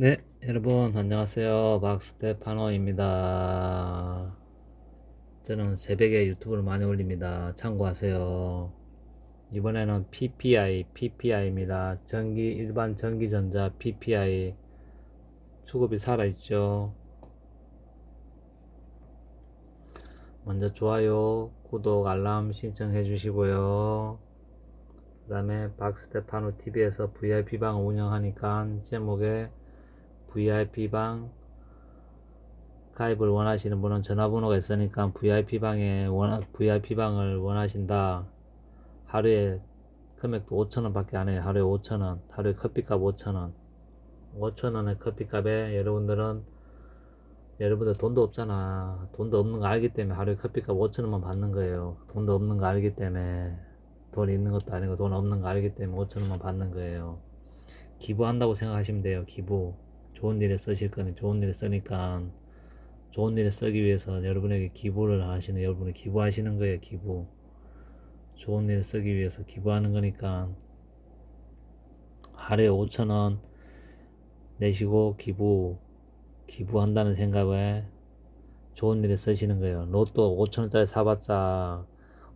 네, 여러분 안녕하세요. 박스테파노입니다. 저는 새벽에 유튜브를 많이 올립니다. 참고하세요. 이번에는 PPI, PPI입니다. 전기 일반 전기전자 PPI 수급이 살아있죠. 먼저 좋아요, 구독, 알람 신청해 주시고요. 그 다음에 박스테파노 TV에서 VIP방 운영하니까 제목에 VIP방 가입을 원하시는 분은 전화번호가 있으니까 VIP방에 원, VIP방을 원하신다. 하루에 금액도 5천원 밖에 안 해요. 하루에 5천원. 하루에 커피값 5천원. 5천원의 커피값에 여러분들은 여러분들 돈도 없잖아. 돈도 없는 거 알기 때문에 하루에 커피값 5천원만 받는 거예요. 돈도 없는 거 알기 때문에 돈 있는 것도 아니고 돈 없는 거 알기 때문에 5천원만 받는 거예요. 기부한다고 생각하시면 돼요. 기부. 좋은 일에 쓰실 거는 좋은 일에 쓰니까 좋은 일에 쓰기 위해서 여러분에게 기부를 하시는 여러분이 기부하시는 거예요. 기부. 좋은 일에 쓰기 위해서 기부하는 거니까 하루에 5천원 내시고 기부 기부한다는 생각에 좋은 일에 쓰시는 거예요. 로또 5천원짜리 사봤자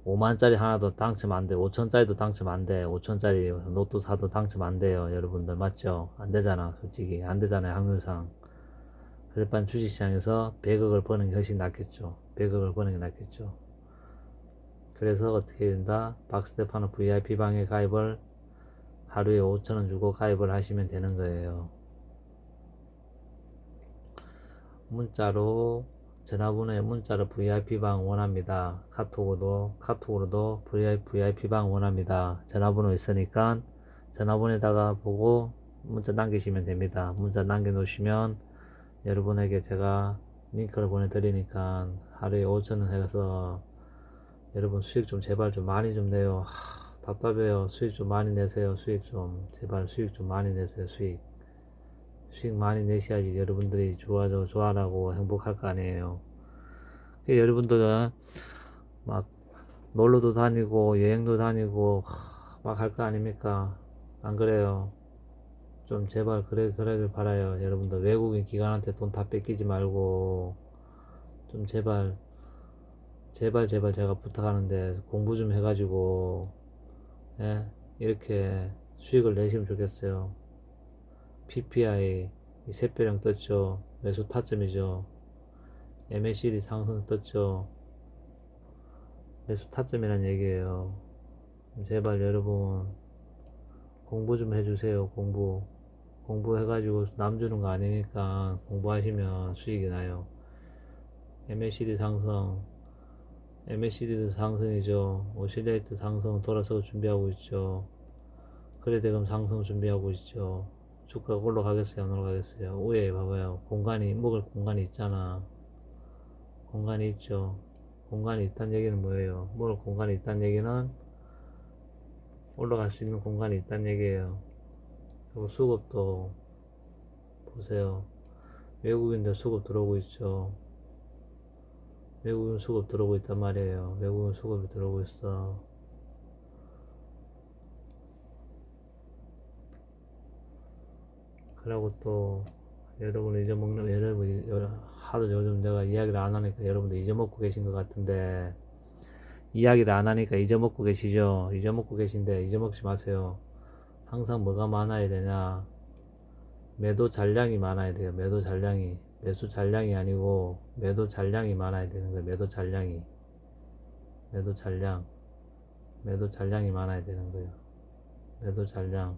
5만짜리 하나도 당첨 안 돼. 5천짜리도 당첨 안 돼. 5천짜리 로또 사도 당첨 안 돼요. 여러분들 맞죠? 안 되잖아. 솔직히 안 되잖아요. 확률상. 바엔 주식시장에서 100억을 버는 게 훨씬 낫겠죠. 100억을 버는 게 낫겠죠. 그래서 어떻게 된다? 박스테파노 VIP 방에 가입을 하루에 5천원 주고 가입을 하시면 되는 거예요. 문자로 전화번호에 문자로 VIP방 원합니다. 카톡으로도 카톡으로도 VIP방 원합니다. 전화번호 있으니까 전화번호에다가 보고 문자 남기시면 됩니다. 문자 남겨놓으시면 여러분에게 제가 링크를 보내드리니까 하루에 5천원 해서 여러분 수익 좀 제발 좀 많이 좀 내요. 하, 답답해요. 수익 좀 많이 내세요. 수익 좀 제발 수익 좀 많이 내세요. 수익. 수익 많이 내셔야지 여러분들이 좋아져 좋아하고 행복할 거 아니에요. 그 여러분들은 막 놀러도 다니고 여행도 다니고 막 할 거 아닙니까? 안 그래요? 좀 제발 그래 그러길 바라요. 여러분들 외국인 기관한테 돈 다 뺏기지 말고 좀 제발 제발 제발 제가 부탁하는데 공부 좀 해가지고 예, 이렇게 수익을 내시면 좋겠어요. PPI 이 샛별형 떴죠. 매수 타점이죠. MACD 상승 떴죠. 매수 타점이란 얘기예요. 제발 여러분 공부 좀 해주세요. 공부 공부해가지고 남 주는 거 아니니까 공부하시면 수익이 나요. MACD 상승 MACD도 상승이죠. 오실레이트 상승 돌아서고 준비하고 있죠. 그래대금 상승 준비하고 있죠. 주가가 올라가겠어요? 안 올라가겠어요? 위에 봐봐요. 공간이, 먹을 공간이 있잖아. 공간이 있죠. 공간이 있다는 얘기는 뭐예요? 먹을 공간이 있다는 얘기는 올라갈 수 있는 공간이 있다는 얘기예요. 그리고 수급도 보세요. 외국인들 수급 들어오고 있죠. 외국인 수급 들어오고 있단 말이에요. 외국인 수급이 들어오고 있어. 그리고 또 여러분 잊어먹는 여러분 여- 하도 요즘 내가 이야기를 안 하니까 여러분들 잊어먹고 계신 것 같은데 이야기를 안 하니까 잊어먹고 계시죠? 잊어먹고 계신데 잊어먹지 마세요. 항상 뭐가 많아야 되냐? 매도 잔량이 많아야 돼요. 매도 잔량이 매수 잔량이 아니고 매도 잔량이 많아야 되는 거예요. 매도 잔량이 매도 잔량 매도 잔량이 많아야 되는 거예요. 매도 잔량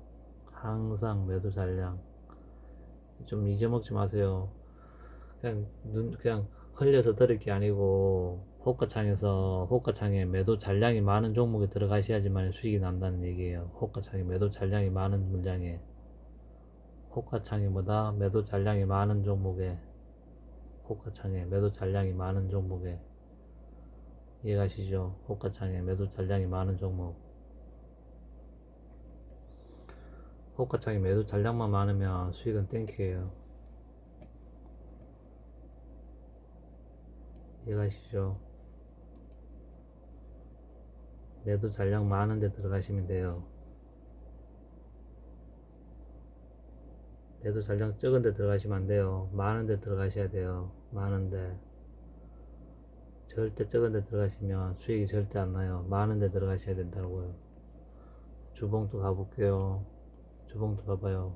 항상 매도 잔량 좀 잊어먹지 마세요. 그냥 눈 그냥 흘려서 들을 게 아니고 호가창에서 호가창에 매도 잔량이 많은 종목에 들어가셔야지만 수익이 난다는 얘기예요. 호가창에 매도 잔량이 많은 물량에 호가창에보다 매도 잔량이 많은 종목에 호가창에 매도 잔량이 많은 종목에 이해가시죠? 호가창에 매도 잔량이 많은 종목 호가창에 매도 잔량만 많으면 수익은 땡큐예요. 이해가시죠? 매도 잔량 많은 데 들어가시면 돼요. 매도 잔량 적은 데 들어가시면 안 돼요. 많은 데 들어가셔야 돼요. 많은데. 절대 적은 데 들어가시면 수익이 절대 안 나요. 많은 데 들어가셔야 된다고요. 주봉도 가볼게요. 주봉도 봐봐요.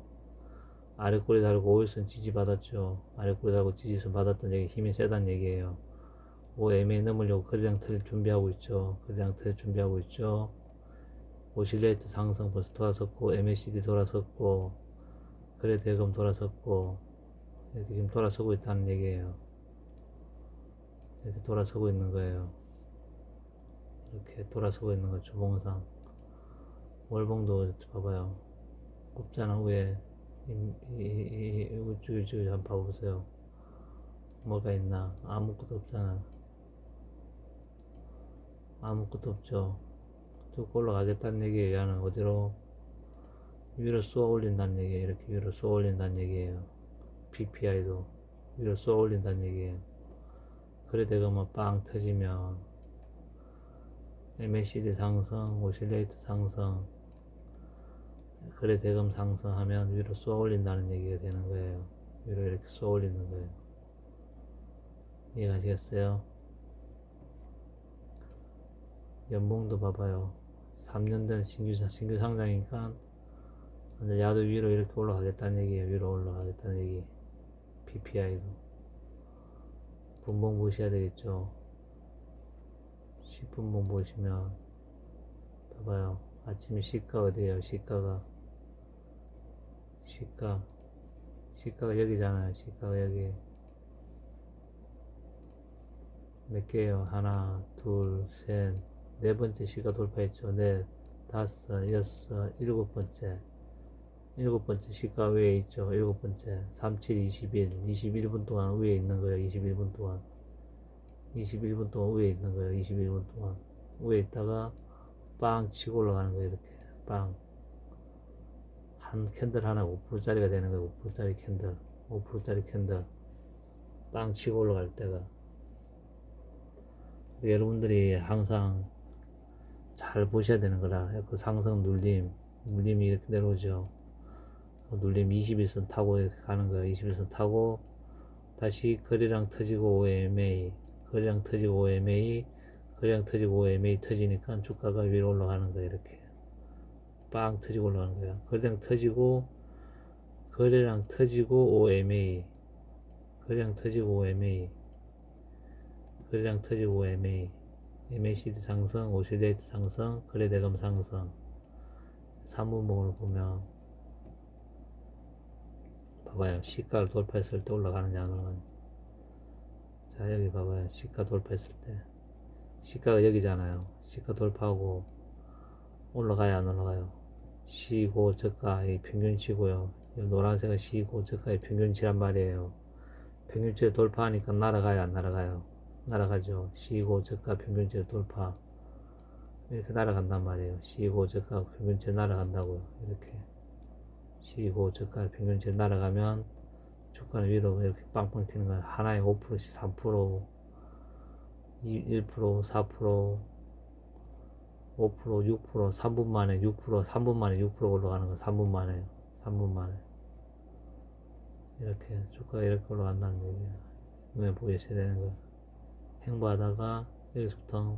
아래 꼬리 달고 5일선 지지 받았죠. 아래 꼬리 달고 지지선 받았던 얘기 힘이 세단 얘기예요. 5MA 넘으려고 거래량 틀 준비하고 있죠. 거래량 틀 준비하고 있죠. 오실레이트 상승 벌써 돌아섰고 MACD 돌아섰고 거래 대금 돌아섰고 이렇게 지금 돌아서고 있다는 얘기예요. 이렇게 돌아서고 있는 거예요. 이렇게 돌아서고 있는 거 주봉상 월봉도 봐봐요. 곱잖아 위에 이, 이, 이, 이 우측 우측 한번 봐보세요. 뭐가 있나? 아무것도 없잖아. 아무것도 없죠. 쭉 올라가겠다는 얘기예요. 얘는 어디로? 위로 쏘아 올린다는 얘기예요. 이렇게 위로 쏘아 올린다는 얘기예요. PPI도 위로 쏘아 올린다는 얘기예요. 그래 대가 뭐빵 터지면 MACD 상승, 오실레이트 상승, 그래 대금 상승하면 위로 쏘아 올린다는 얘기가 되는 거예요. 위로 이렇게 쏘아 올리는 거예요. 이해가시겠어요? 연봉도 봐봐요. 3년 된 신규, 신규 상장이니까 근데 야도 위로 이렇게 올라가겠다는 얘기예요. 위로 올라가겠다는 얘기. PPI도. 분봉 보셔야 되겠죠. 10분봉 보시면 봐봐요. 아침에 시가 어디에요? 시가가 시가 시가가 여기잖아요. 시가가 여기 몇 개예요? 하나, 둘, 셋, 네 번째 시가 돌파했죠. 넷, 다섯, 여섯, 일곱 번째 일곱 번째 시가 위에 있죠. 일곱 번째 37, 21, 21분 동안 위에 있는 거예요. 21분 동안 21분 동안 위에 있는 거예요. 21분 동안 위에 있다가 빵 치고 올라가는 거예요. 이렇게 빵. 한 캔들 하나 5%짜리가 되는 거예요. 5%짜리 캔들. 5%짜리 캔들. 빵 치고 올라갈 때가. 여러분들이 항상 잘 보셔야 되는 거라. 그 상승 눌림. 눌림이 이렇게 내려오죠. 그 눌림 21선 타고 이렇게 가는 거예요. 21선 타고 다시 거래량 터지고 OMA. 거래량 터지고 OMA. 거래량 터지고 OMA 터지니까 주가가 위로 올라가는 거예요. 이렇게. 빵 터지고 올라가는 거야. 거래량 터지고 거래량 터지고 OMA 거래량 터지고 OMA 거래량 터지고 OMA MACD 상승, 오실레이트 상승, 거래대금 상승 3분봉을 보면 봐봐요. 시가를 돌파했을 때 올라가느냐 안 올라가느냐 자 여기 봐봐요. 시가 돌파했을 때 시가가 여기잖아요. 시가 돌파하고 올라가야 안 올라가요. 시고 저가 이 평균치고요. 이 노란색은 시고 저가의 평균치란 말이에요. 평균치 돌파하니까 날아가요, 안 날아가요? 날아가죠. 시고 저가 평균치 돌파 이렇게 날아간단 말이에요. 시고 저가 평균치 날아간다고요. 이렇게 시고 저가 평균치 날아가면 주가는 위로 이렇게 빵빵 튀는 거예요. 하나에 5%씩 3%, 1%, 4%, 5%, 6%, 3분 만에 6%, 3분 만에 6% 올라가는 거 3분 만에 3분 만에 이렇게 주가가 이렇게 올라간다는 얘기예요. 눈에 보이셔야 되는 거. 행보하다가 여기서부터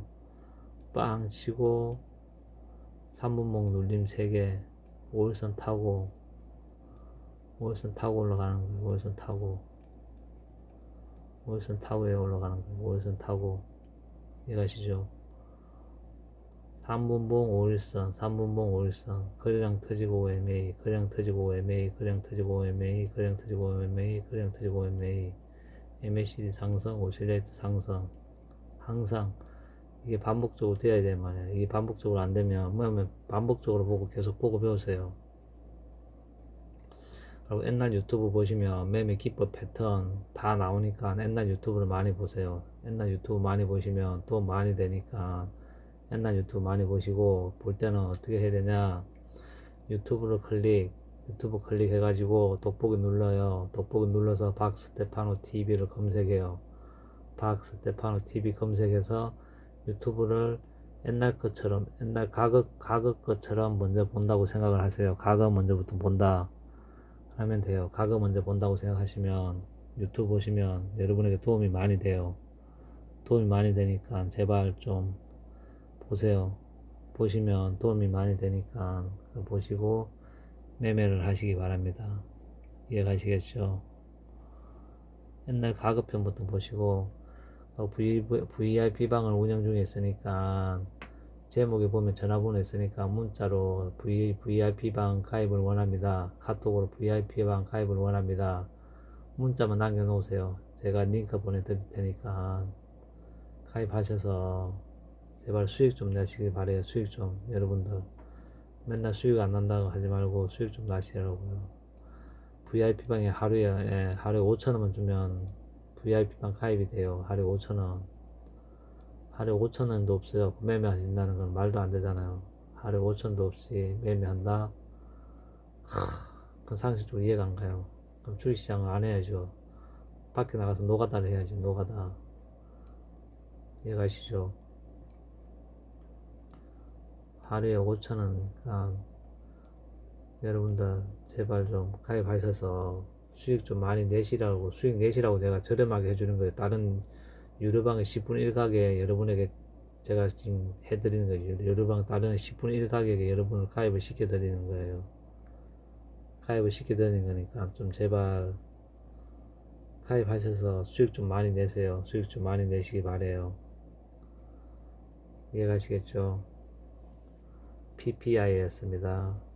빵 치고 3분목 눌림 3개 5일선 타고 5일선 타고 올라가는 거예요. 5일선 타고 5일선 타고 에 올라가는 거예요. 5일선 타고 이해가시죠? 3분봉 5일선, 3분봉 5일선, 거래량 터지고 OMA, 거래량 터지고 OMA, 거래량 터지고 OMA, 거래량 터지고 OMA, 거래량 터지고 OMA, MACD 상승, 오실레이트 상승, 항상 이게 반복적으로 돼야 돼 말이야. 이게 반복적으로 안 되면 뭐냐면 반복적으로 보고 계속 보고 배우세요. 그리고 옛날 유튜브 보시면 매매 기법 패턴 다 나오니까 옛날 유튜브를 많이 보세요. 옛날 유튜브 많이 보시면 또 많이 되니까 옛날 유튜브 많이 보시고 볼 때는 어떻게 해야 되냐? 유튜브를 클릭 유튜브 클릭해 가지고 돋보기 눌러요. 돋보기 눌러서 박스테파노 TV를 검색해요. 박스테파노 TV 검색해서 유튜브를 옛날 것처럼 옛날 가극 가극 것처럼 먼저 본다고 생각을 하세요. 가극 먼저부터 본다 하면 돼요. 가거 먼저 본다고 생각하시면 유튜브 보시면 여러분에게 도움이 많이 돼요. 도움이 많이 되니까 제발 좀 보세요. 보시면 도움이 많이 되니까 보시고 매매를 하시기 바랍니다. 이해가시겠죠? 옛날 가급편부터 보시고 어, VIP 방을 운영 중에 있으니까 제목에 보면 전화번호 있으니까 문자로 V, VIP 방 가입을 원합니다. 카톡으로 VIP 방 가입을 원합니다. 문자만 남겨놓으세요. 제가 링크 보내드릴 테니까 가입하셔서 제발 수익 좀 내시길 바래요. 수익 좀 여러분들 맨날 수익 안 난다고 하지 말고 수익 좀 나시라고요. VIP 방에 하루에 예, 하루에 5천 원만 주면 VIP 방 가입이 돼요. 하루에 5천 원. 하루에 5천 원도 없어요. 매매하신다는 건 말도 안 되잖아요. 하루에 5천도 없이 매매한다. 하, 그건 상식적으로 이해가 안 가요. 그럼 주식시장을 안 해야죠. 밖에 나가서 노가다를 해야지, 노가다. 이해가시죠? 하루에 5천 원이니까 여러분들 제발 좀 가입하셔서 수익 좀 많이 내시라고 수익 내시라고 내가 저렴하게 해주는 거예요. 다른 유료방의 10분의 1 가격에 여러분에게 제가 지금 해드리는 거예요. 유료방 다른 10분의 1 가격에 여러분을 가입을 시켜드리는 거예요. 가입을 시켜드리는 거니까 좀 제발 가입하셔서 수익 좀 많이 내세요. 수익 좀 많이 내시기 바래요. 이해가시겠죠? PPI였습니다.